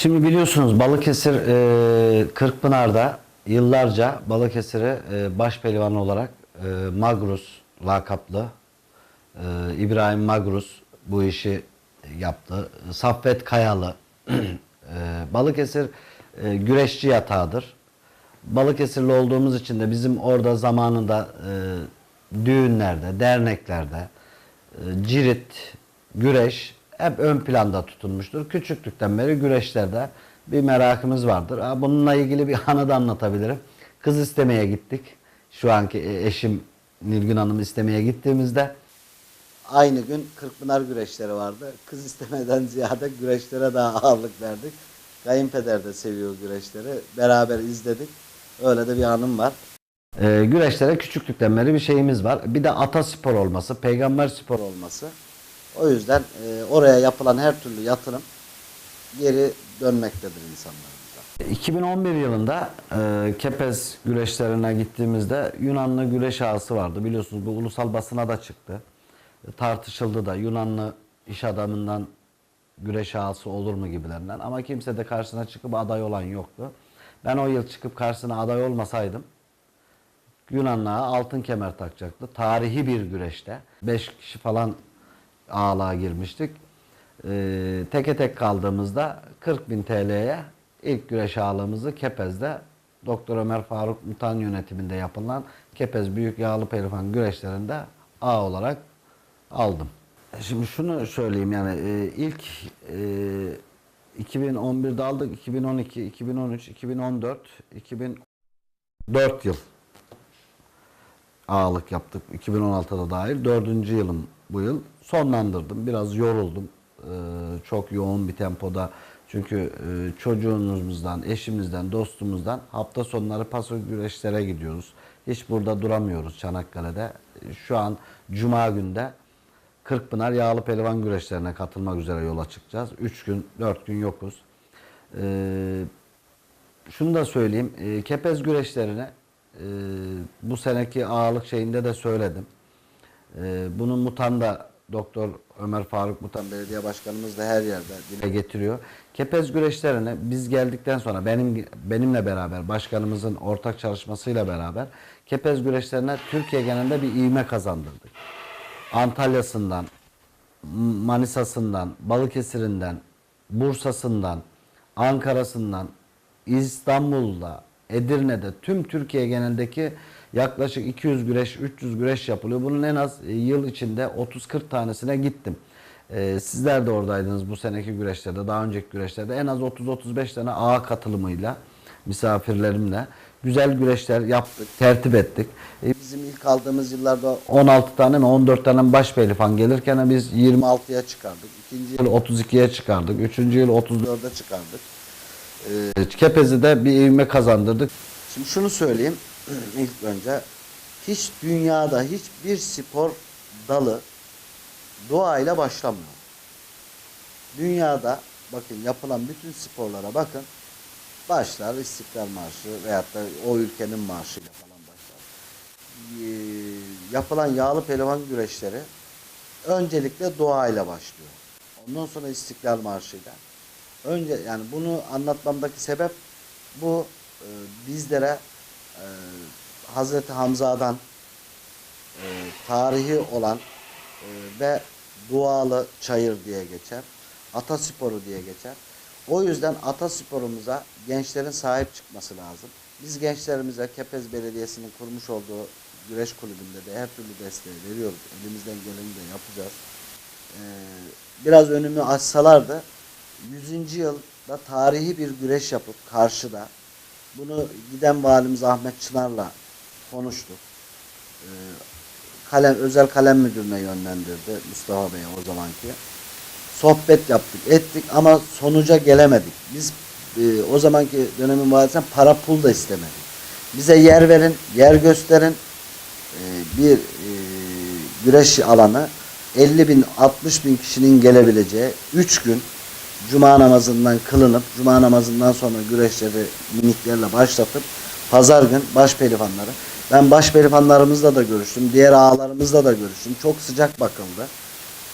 Şimdi biliyorsunuz Balıkesir e, Kırkpınar'da yıllarca Balıkesir'e e, baş pehlivan olarak e, Magrus lakaplı e, İbrahim Magrus bu işi yaptı. Saffet Kayalı e, Balıkesir e, güreşçi yatağıdır. Balıkesirli olduğumuz için de bizim orada zamanında e, düğünlerde, derneklerde e, cirit, güreş hep ön planda tutulmuştur. Küçüklükten beri güreşlerde bir merakımız vardır. Bununla ilgili bir anı da anlatabilirim. Kız istemeye gittik. Şu anki e, eşim Nilgün Hanım istemeye gittiğimizde aynı gün Kırkpınar güreşleri vardı. Kız istemeden ziyade güreşlere daha ağırlık verdik. Kayınpeder de seviyor güreşleri. Beraber izledik. Öyle de bir anım var. Ee, güreşlere küçüklükten beri bir şeyimiz var. Bir de ata spor olması, peygamber spor olması. O yüzden e, oraya yapılan her türlü yatırım geri dönmektedir insanlarımıza. 2011 yılında e, Kepez güreşlerine gittiğimizde Yunanlı güreş ağası vardı. Biliyorsunuz bu ulusal basına da çıktı. E, tartışıldı da Yunanlı iş adamından güreş ağası olur mu gibilerinden. Ama kimse de karşısına çıkıp aday olan yoktu. Ben o yıl çıkıp karşısına aday olmasaydım Yunanlığa altın kemer takacaktı. Tarihi bir güreşte. 5 kişi falan ağlığa girmiştik. Ee, teke tek kaldığımızda 40 bin TL'ye ilk güreş ağlığımızı Kepez'de Doktor Ömer Faruk Mutan yönetiminde yapılan Kepez Büyük Yağlı Pehlivan güreşlerinde ağ olarak aldım. Şimdi şunu söyleyeyim yani e, ilk e, 2011'de aldık, 2012, 2013, 2014, 2004 yıl ağalık yaptık. 2016'da dahil. Dördüncü yılım bu yıl. Sonlandırdım. Biraz yoruldum. Ee, çok yoğun bir tempoda. Çünkü e, çocuğumuzdan, eşimizden, dostumuzdan hafta sonları paso güreşlere gidiyoruz. Hiç burada duramıyoruz Çanakkale'de. Şu an Cuma günde Kırkpınar Yağlı Pelivan güreşlerine katılmak üzere yola çıkacağız. 3 gün, 4 gün yokuz. Ee, şunu da söyleyeyim. E, kepez güreşlerine e, bu seneki ağalık şeyinde de söyledim. E, bunun Mutan da Doktor Ömer Faruk Mutan Belediye Başkanımız da her yerde dile getiriyor. Kepez güreşlerine biz geldikten sonra benim benimle beraber başkanımızın ortak çalışmasıyla beraber kepez güreşlerine Türkiye genelinde bir ivme kazandırdık. Antalya'sından, Manisa'sından, Balıkesir'inden, Bursa'sından, Ankara'sından, İstanbul'da, Edirne'de, tüm Türkiye genelindeki yaklaşık 200 güreş, 300 güreş yapılıyor. Bunun en az e, yıl içinde 30-40 tanesine gittim. Ee, sizler de oradaydınız bu seneki güreşlerde, daha önceki güreşlerde. En az 30-35 tane ağa katılımıyla, misafirlerimle güzel güreşler yaptık, tertip ettik. Ee, bizim ilk aldığımız yıllarda 16 tane mi 14 tane baş pelifan gelirken biz 26'ya çıkardık. İkinci yıl 32'ye çıkardık. Üçüncü yıl 34'e çıkardık. Ee, de bir ivme kazandırdık. Şimdi şunu söyleyeyim. İlk önce hiç dünyada hiçbir spor dalı doğayla başlamıyor. Dünyada bakın yapılan bütün sporlara bakın başlar İstiklal Marşı veyahut da o ülkenin marşıyla falan başlar. Ee, yapılan yağlı pehlivan güreşleri öncelikle doğayla başlıyor. Ondan sonra İstiklal Marşı'yla. Önce yani bunu anlatmamdaki sebep bu e, bizlere e, Hazreti Hamza'dan e, tarihi olan e, ve dualı çayır diye geçer. Atasporu diye geçer. O yüzden atasporumuza gençlerin sahip çıkması lazım. Biz gençlerimize Kepez Belediyesi'nin kurmuş olduğu güreş kulübünde de her türlü desteği veriyoruz. Elimizden geleni de yapacağız. Ee, biraz önümü açsalardı 100. yılda tarihi bir güreş yapıp karşıda bunu giden valimiz Ahmet Çınar'la konuştuk. Ee, kalem, özel kalem müdürüne yönlendirdi Mustafa Bey o zamanki. Sohbet yaptık, ettik ama sonuca gelemedik. Biz e, o zamanki dönemin valisinden para pul da istemedik. Bize yer verin, yer gösterin. E, bir e, güreş alanı 50 bin, 60 bin kişinin gelebileceği 3 gün Cuma namazından kılınıp Cuma namazından sonra güreşleri miniklerle başlatıp pazar gün baş pehlivanları. Ben baş pehlivanlarımızla da görüştüm. Diğer ağalarımızla da görüştüm. Çok sıcak bakıldı.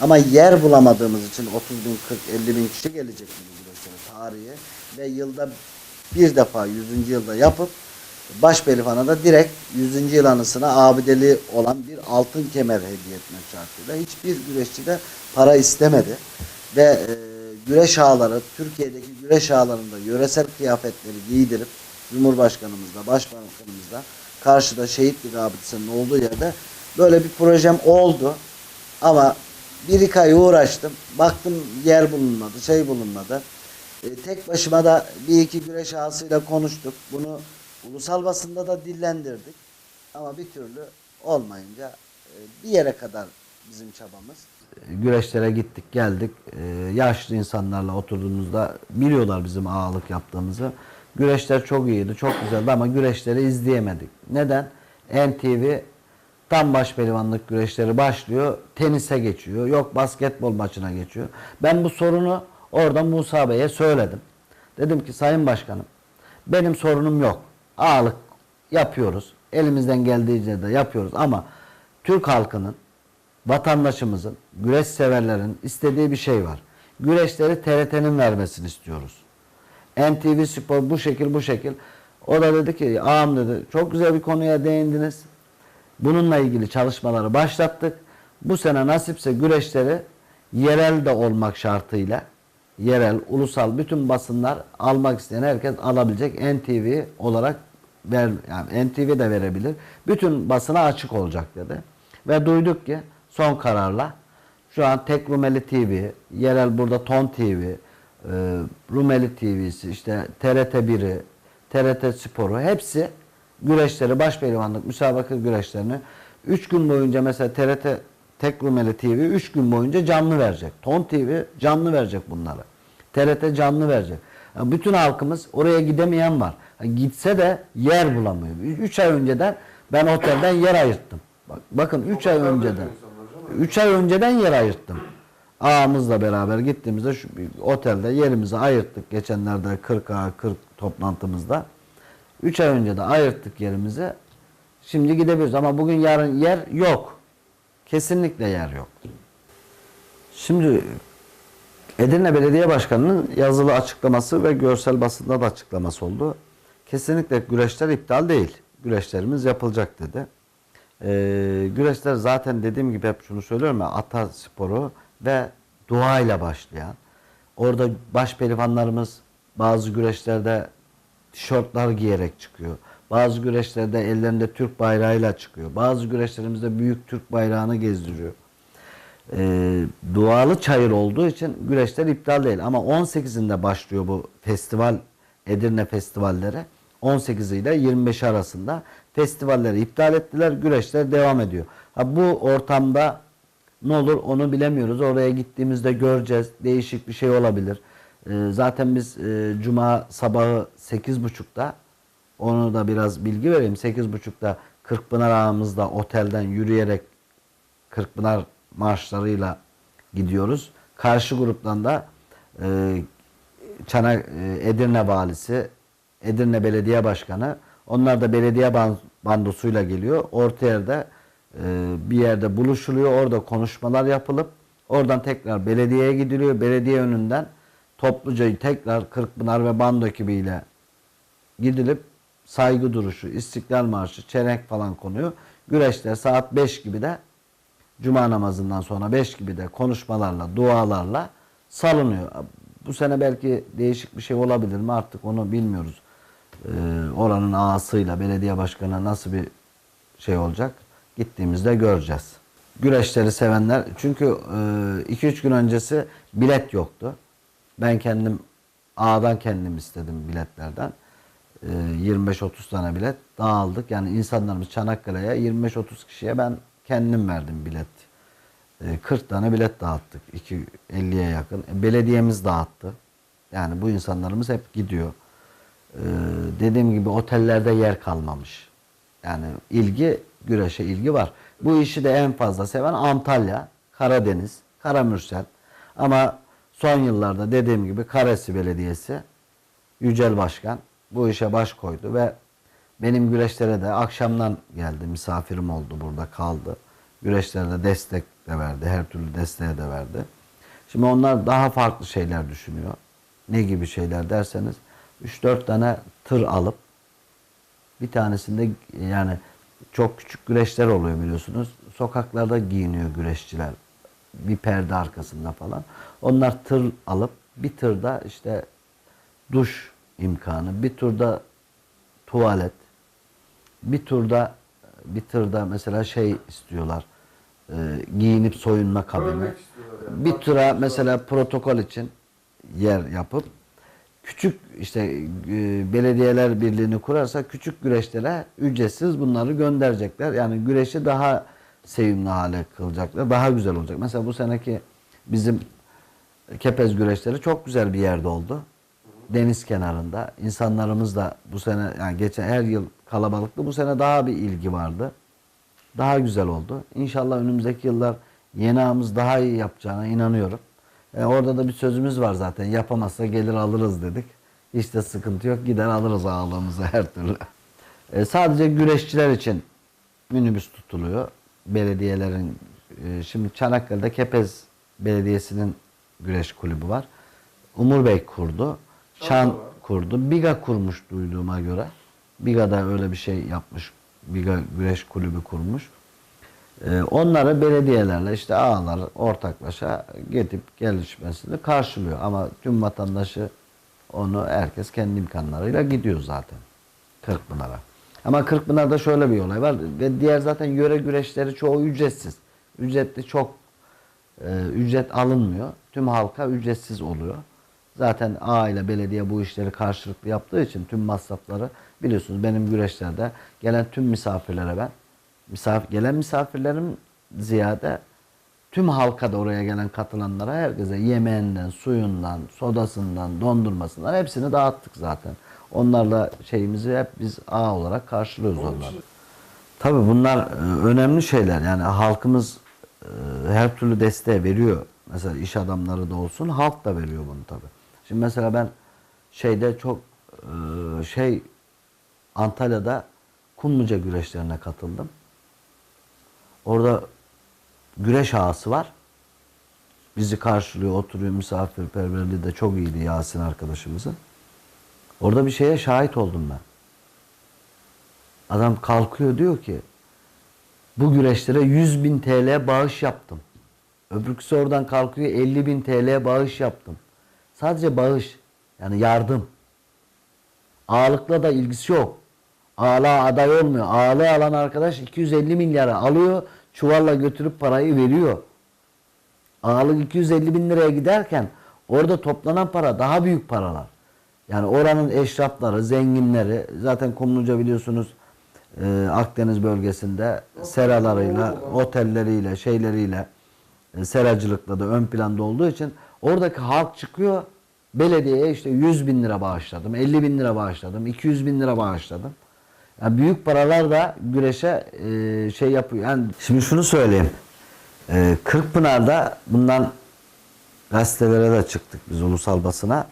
Ama yer bulamadığımız için 30 bin, 40, 50 bin kişi gelecek bu güreşlere tarihi. Ve yılda bir defa 100. yılda yapıp baş pelifana da direkt 100. yıl anısına abideli olan bir altın kemer hediye etmek şartıyla. Hiçbir güreşçi de para istemedi. Ve e, güreş ağları, Türkiye'deki güreş ağlarında yöresel kıyafetleri giydirip Cumhurbaşkanımızla, Başbakanımızla karşıda şehit bir abidesinin olduğu yerde böyle bir projem oldu. Ama bir iki ay uğraştım. Baktım yer bulunmadı, şey bulunmadı. E, tek başıma da bir iki güreş ağasıyla konuştuk. Bunu ulusal basında da dillendirdik. Ama bir türlü olmayınca e, bir yere kadar bizim çabamız. Güreşlere gittik geldik. Ee, yaşlı insanlarla oturduğumuzda biliyorlar bizim ağalık yaptığımızı. Güreşler çok iyiydi, çok güzeldi ama güreşleri izleyemedik. Neden? NTV tam baş pehlivanlık güreşleri başlıyor, tenise geçiyor, yok basketbol maçına geçiyor. Ben bu sorunu orada Musa Bey'e söyledim. Dedim ki Sayın Başkanım benim sorunum yok. Ağalık yapıyoruz. Elimizden geldiğince de yapıyoruz ama Türk halkının vatandaşımızın, güreş severlerin istediği bir şey var. Güreşleri TRT'nin vermesini istiyoruz. NTV Spor bu şekil bu şekil. O da dedi ki ağam dedi çok güzel bir konuya değindiniz. Bununla ilgili çalışmaları başlattık. Bu sene nasipse güreşleri yerel de olmak şartıyla yerel, ulusal bütün basınlar almak isteyen herkes alabilecek NTV olarak ver, yani NTV de verebilir. Bütün basına açık olacak dedi. Ve duyduk ki son kararla şu an tek Rumeli TV, yerel burada Ton TV, e, Rumeli TV'si, işte TRT 1'i, TRT Sporu hepsi güreşleri, baş pehlivanlık, müsabaka güreşlerini 3 gün boyunca mesela TRT Tek Rumeli TV 3 gün boyunca canlı verecek. Ton TV canlı verecek bunları. TRT canlı verecek. Yani bütün halkımız oraya gidemeyen var. Yani gitse de yer bulamıyor. 3 ay önceden ben otelden yer ayırttım. Bak, bakın 3 ay önceden. 3 ay önceden yer ayırttım. Ağamızla beraber gittiğimizde şu otelde yerimizi ayırttık. Geçenlerde 40 ağa 40 toplantımızda. 3 ay önce de ayırttık yerimizi. Şimdi gidebiliriz ama bugün yarın yer yok. Kesinlikle yer yok. Şimdi Edirne Belediye Başkanı'nın yazılı açıklaması ve görsel basında da açıklaması oldu. Kesinlikle güreşler iptal değil. Güreşlerimiz yapılacak dedi. Ee, güreşler zaten dediğim gibi hep şunu söylüyorum ya ata sporu ve duayla başlayan. Orada baş pehlivanlarımız bazı güreşlerde tişörtler giyerek çıkıyor. Bazı güreşlerde ellerinde Türk bayrağıyla çıkıyor. Bazı güreşlerimizde büyük Türk bayrağını gezdiriyor. Ee, dualı çayır olduğu için güreşler iptal değil. Ama 18'inde başlıyor bu festival, Edirne festivalleri. 18 ile 25 arasında festivalleri iptal ettiler. Güreşler devam ediyor. Ha, bu ortamda ne olur onu bilemiyoruz. Oraya gittiğimizde göreceğiz. Değişik bir şey olabilir. Ee, zaten biz e, cuma sabahı 8.30'da Onu da biraz bilgi vereyim. 8.30'da Kırkpınar ağımızda otelden yürüyerek Kırkpınar marşlarıyla gidiyoruz. Karşı gruptan da e, Çanak e, Edirne valisi, Edirne Belediye Başkanı onlar da belediye ban- bandosuyla geliyor. Orta yerde bir yerde buluşuluyor. Orada konuşmalar yapılıp oradan tekrar belediyeye gidiliyor. Belediye önünden topluca tekrar Kırkpınar ve bando ekibiyle gidilip saygı duruşu, İstiklal Marşı, çelenk falan konuyor. Güreşler saat 5 gibi de Cuma namazından sonra 5 gibi de konuşmalarla, dualarla salınıyor. Bu sene belki değişik bir şey olabilir mi artık onu bilmiyoruz. Ee, oranın ağasıyla belediye başkanı nasıl bir şey olacak gittiğimizde göreceğiz. Güreşleri sevenler çünkü 2-3 gün öncesi bilet yoktu. Ben kendim ağadan kendim istedim biletlerden. Ee, 25-30 tane bilet dağıldık. Yani insanlarımız Çanakkale'ye 25-30 kişiye ben kendim verdim bilet. Ee, 40 tane bilet dağıttık. 250'ye yakın. E, Belediyemiz dağıttı. Yani bu insanlarımız hep gidiyor. Ee, dediğim gibi otellerde yer kalmamış. Yani ilgi, güreşe ilgi var. Bu işi de en fazla seven Antalya, Karadeniz, Karamürsel. Ama son yıllarda dediğim gibi Karesi Belediyesi, Yücel Başkan bu işe baş koydu ve benim güreşlere de akşamdan geldi. Misafirim oldu burada kaldı. Güreşlere de destek de verdi. Her türlü desteğe de verdi. Şimdi onlar daha farklı şeyler düşünüyor. Ne gibi şeyler derseniz 3-4 tane tır alıp bir tanesinde yani çok küçük güreşler oluyor biliyorsunuz. Sokaklarda giyiniyor güreşçiler. Bir perde arkasında falan. Onlar tır alıp bir tırda işte duş imkanı, bir turda tuvalet, bir turda bir tırda mesela şey istiyorlar. e, giyinip soyunma kabini. Bir tura mesela protokol için yer yapıp küçük işte e, belediyeler birliğini kurarsa küçük güreşlere ücretsiz bunları gönderecekler. Yani güreşi daha sevimli hale kılacaklar. Daha güzel olacak. Mesela bu seneki bizim Kepez güreşleri çok güzel bir yerde oldu. Deniz kenarında. İnsanlarımız da bu sene yani geçen her yıl kalabalıktı. Bu sene daha bir ilgi vardı. Daha güzel oldu. İnşallah önümüzdeki yıllar yeni ağımız daha iyi yapacağına inanıyorum. E, orada da bir sözümüz var zaten. Yapamazsa gelir alırız dedik. De sıkıntı yok. Gider alırız ağlığımızı her türlü. E, sadece güreşçiler için minibüs tutuluyor. Belediyelerin e, şimdi Çanakkale'de Kepez Belediyesi'nin güreş kulübü var. Umur Bey kurdu. Çan kurdu. Biga kurmuş duyduğuma göre. Biga da öyle bir şey yapmış. Biga güreş kulübü kurmuş. Ee, onları belediyelerle işte ağlar ortaklaşa gidip gelişmesini karşılıyor. Ama tüm vatandaşı onu herkes kendi imkanlarıyla gidiyor zaten. Kırkpınar'a. Ama Kırkpınar'da şöyle bir olay var ve diğer zaten yöre güreşleri çoğu ücretsiz. Ücretli çok e, ücret alınmıyor. Tüm halka ücretsiz oluyor. Zaten A ile belediye bu işleri karşılıklı yaptığı için tüm masrafları biliyorsunuz benim güreşlerde gelen tüm misafirlere ben misafir, gelen misafirlerim ziyade tüm halka da oraya gelen katılanlara herkese yemeğinden, suyundan, sodasından, dondurmasından hepsini dağıttık zaten. Onlarla şeyimizi hep biz A olarak karşılıyoruz onları. Tabii bunlar e, önemli şeyler. Yani halkımız e, her türlü desteği veriyor. Mesela iş adamları da olsun, halk da veriyor bunu tabii. Şimdi mesela ben şeyde çok e, şey Antalya'da Kumluca güreşlerine katıldım. Orada güreş ağası var. Bizi karşılıyor, oturuyor, misafirperverliği de çok iyiydi Yasin arkadaşımızın. Orada bir şeye şahit oldum ben. Adam kalkıyor diyor ki bu güreşlere 100 bin TL bağış yaptım. Öbürküsü oradan kalkıyor 50 bin TL bağış yaptım. Sadece bağış yani yardım. Ağalıkla da ilgisi yok. Ağalığa aday olmuyor. Ağalığı alan arkadaş 250 milyara alıyor çuvalla götürüp parayı veriyor. Ağalık 250 bin liraya giderken orada toplanan para daha büyük paralar. Yani oranın eşrafları, zenginleri zaten Kumluca biliyorsunuz e, Akdeniz bölgesinde seralarıyla, otelleriyle, şeyleriyle, e, seracılıkla da ön planda olduğu için oradaki halk çıkıyor belediyeye işte 100 bin lira bağışladım, 50 bin lira bağışladım, 200 bin lira bağışladım. Yani büyük paralar da güreşe e, şey yapıyor. Yani şimdi şunu söyleyeyim. E, Kırkpınar'da bundan gazetelere de çıktık biz ulusal basına.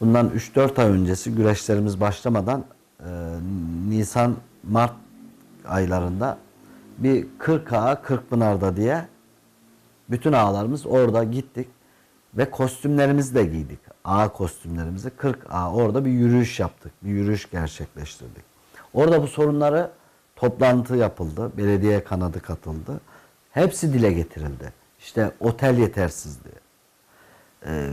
Bundan 3-4 ay öncesi güreşlerimiz başlamadan e, Nisan Mart aylarında bir 40 ağa Kırkpınar'da diye bütün ağalarımız orada gittik ve kostümlerimizi de giydik. Ağa kostümlerimizi 40 ağa orada bir yürüyüş yaptık. Bir yürüyüş gerçekleştirdik. Orada bu sorunları toplantı yapıldı. Belediye kanadı katıldı. Hepsi dile getirildi. İşte otel yetersizliği. Ee,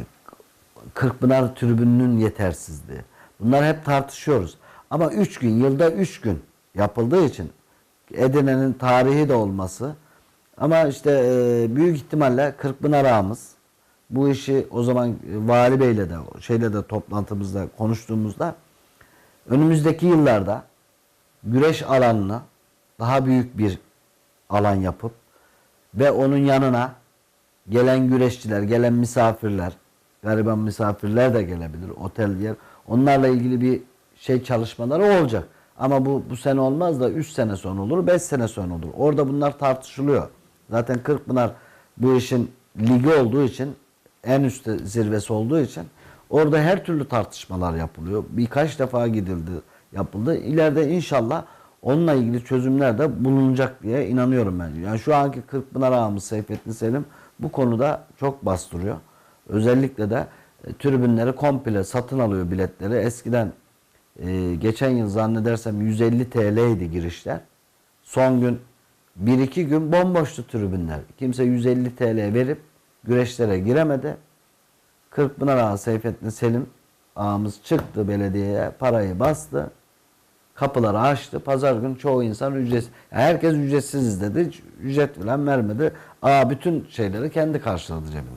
Kırkpınar tribününün yetersizliği. Bunlar hep tartışıyoruz. Ama 3 gün, yılda 3 gün yapıldığı için Edirne'nin tarihi de olması ama işte e, büyük ihtimalle Kırkpınar ağamız bu işi o zaman Vali Bey'le de şeyle de toplantımızda konuştuğumuzda önümüzdeki yıllarda güreş alanını daha büyük bir alan yapıp ve onun yanına gelen güreşçiler, gelen misafirler, gariban misafirler de gelebilir, otel yer. Onlarla ilgili bir şey çalışmaları olacak. Ama bu bu sene olmaz da 3 sene sonra olur, 5 sene sonra olur. Orada bunlar tartışılıyor. Zaten Kırkpınar bu işin ligi olduğu için en üstte zirvesi olduğu için orada her türlü tartışmalar yapılıyor. Birkaç defa gidildi, yapıldı. İleride inşallah onunla ilgili çözümler de bulunacak diye inanıyorum ben. Yani şu anki Kırkpınar ağamız Seyfettin Selim bu konuda çok bastırıyor. Özellikle de e, tribünleri komple satın alıyor biletleri. Eskiden e, geçen yıl zannedersem 150 TL idi girişler. Son gün 1-2 gün bomboştu tribünler. Kimse 150 TL verip güreşlere giremedi. Kırkpınar Ağa Seyfettin Selim ağamız çıktı belediyeye parayı bastı. Kapıları açtı. Pazar günü çoğu insan ücretsiz. Herkes ücretsiz. Hiç ücret falan vermedi. Aa bütün şeyleri kendi karşıladı cebinde.